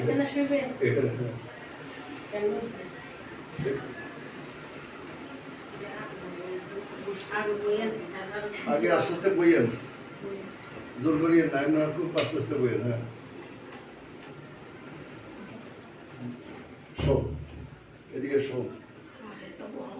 এখানে হ্যাঁ। আগে আস্তে আস্তে বইয়েন। জোর করিয়ে নাই না খুব আস্তে আস্তে বইয়েন হ্যাঁ। শোক এদিকে বড়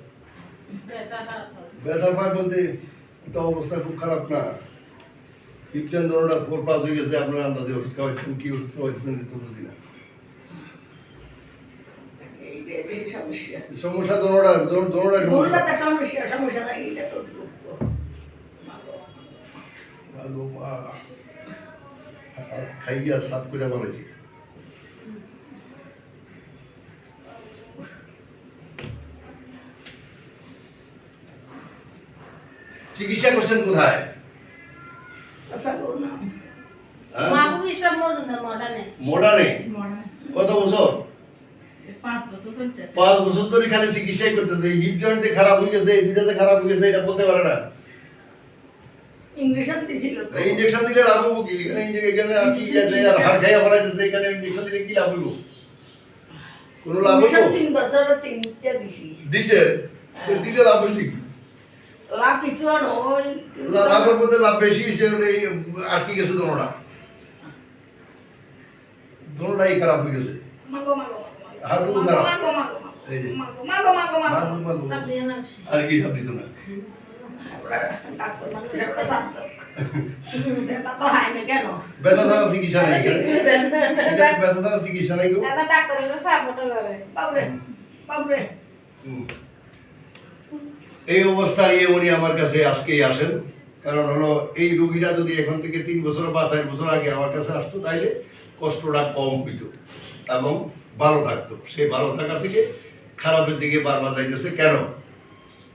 ব্যথা পায় বলতে তো অবস্থা খুব খারাপ না। ধরনটা ফোর পাস হয়ে গেছে আপনার আন্দাজে ওষুধ খাওয়াচ্ছেন কি ওষুধ খাওয়াচ্ছেন তো বুঝি না। সমস্যা। ধরনটা ধরনটা সমস্যা। সমস্যা তো খাইয়া সাফ করে বলেছি চিকিৎসা করছেন কোথায়? আচ্ছা গো না হ্যাঁ? কত বছর? পাঁচ বছর চলতেছে পাঁচ বছর ধরে খালি চিকিৎসাই করতেছে। হিপ জয়েন্টে খারাপ হয়ে গেছে এই দুটাতে খারাপ হয়ে গেছে এটা বলতে পারে না। দিছিল ইঞ্জেকশন দিলে লাভ হব কি? এখানে এখানে আর কি আর হার খাইয়া ফেলাইতেছে এখানে ইঞ্জেকশন দিলে কি লাভ হইব? কোনো লাভ ইংলিশন হইব তিন বছর তিনটা দিছি। দিছে? দিলে লাভ হইছে কি? লাভ কিছু আর লা- লাভের মধ্যে লাভ বেশি হয়েছে এই আটকে গেছে দোনোটা। দোনোটাই খারাপ হয়ে গেছে। মাগো মাগো হাঁটু খারাপ। আর কি ব্যথা ছাড়া চিকিৎসা নাই ব্যথা ছাড়া চিকিৎসা নাই এই অবস্থায় উনি আমার কাছে আজকেই আসেন। কারণ হলো, এই রুগীটা যদি এখন থেকে তিন বছর বা চার বছর আগে আমার কাছে আসতো, তাইলে কষ্টটা কম হইতো এবং ভালো থাকতো। সেই ভালো থাকা থেকে খারাপের দিকে বারবার যাইতেছে। কেন?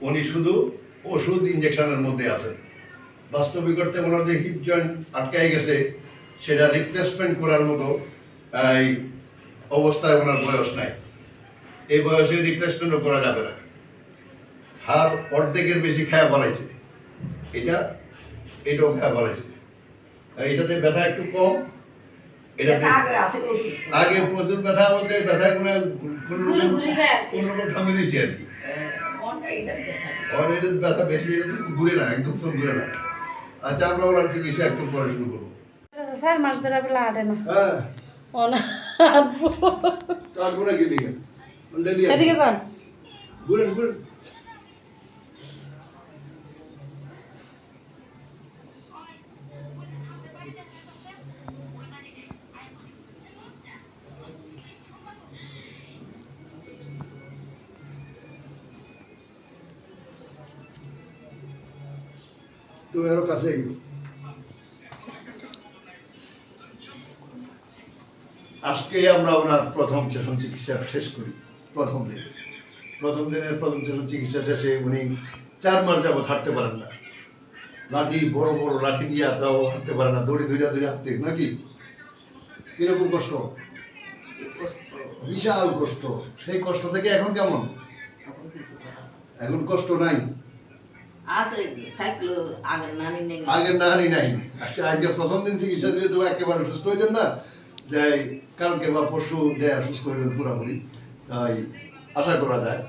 উনি শুধু ওষুধ ইঞ্জেকশনের মধ্যে আছেন। বাস্তবিক অর্থে ওনার যে হিপ জয়েন্ট আটকাই গেছে, সেটা রিপ্লেসমেন্ট করার মতো, এই অবস্থায় ওনার বয়স নাই। এই বয়সে রিপ্লেসমেন্টও করা যাবে না। হার অর্ধেকের বেশি খায়া বানাইছে। এটা এটাও খায়া বানাইছে। এটাতে ব্যথা একটু কম। এটাতে আগে আছে নতুন আগে প্রচুর ব্যথা বলতে ব্যথা কোনো কোনো রকম যায়। আর কি। আর এটা ব্যথা বেশি। এটা তো ঘুরে না একদম তো ঘুরে না। আচ্ছা আমরা ওনার চিকিৎসা একটু পরে শুরু করব। চার মাস ধরে বেলা না। হ্যাঁ। তারপরে কি এদিকে যান। ঘুরেন ঘুরেন। তুমি আরও কাছে। আজকে আমরা ওনার প্রথম সেশন চিকিৎসা শেষ করি, প্রথম দিন। প্রথম দিনের প্রথম সেশন চিকিৎসা শেষে উনি চার মাস যাবৎ হাঁটতে পারেন না। লাঠি, বড় বড় লাঠি দিয়ে তাও হাঁটতে পারে না, দড়ি ধরে ধরে হাঁটতে, নাকি? কীরকম কষ্ট? বিশাল কষ্ট। সেই কষ্ট থেকে এখন কেমন? এখন কষ্ট নাই। আচ্ছা আজকে প্রথম দিন চিকিৎসা দিলে তো একেবারে সুস্থ না। যে কালকে বা পরশু সুস্থ হইবেন তাই আশা করা যায়।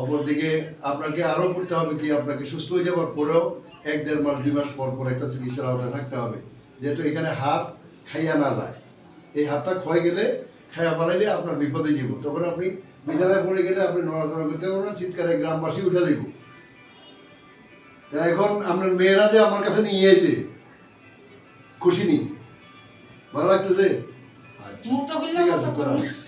অপরদিকে আপনাকে আরও করতে হবে কি, আপনাকে সুস্থ হয়ে যাওয়ার পরেও এক দেড় মাস, দুই মাস পর পর একটা চিকিৎসার আওতায় থাকতে হবে। যেহেতু এখানে হাত খাইয়া না যায়। এই হাতটা ক্ষয় গেলে, খাইয়া পালাইলে আপনার বিপদে যাব তখন আপনি বিছানায় পড়ে গেলে আপনি নড়াচড়া করতে পারবেন না, চিৎকারে গ্রামবাসী উঠে দেব এখন আপনার মেয়েরা যে আমার কাছে নিয়ে এসে খুশি নি ভালো লাগতেছে আচ্ছা ঠিক আছে।